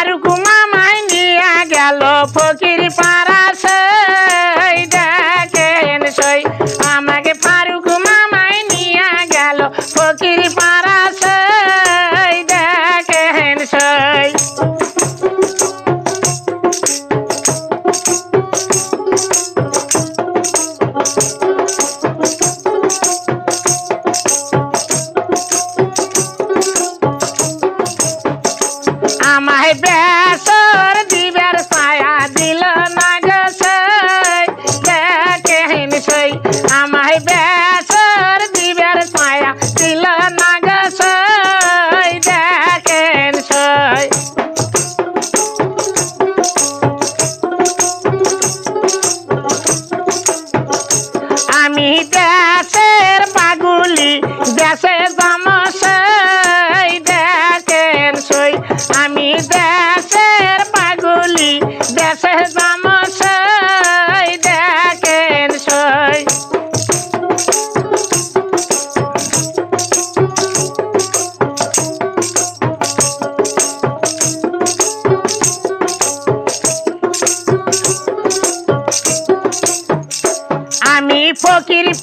পারু ঘুমা মাই নিয়া গেল ফকির পাড়া সেই দেখেন সই, আমাকে ফারুকু মাই নিয়া গেল ফকির পাড়া my best. aquele.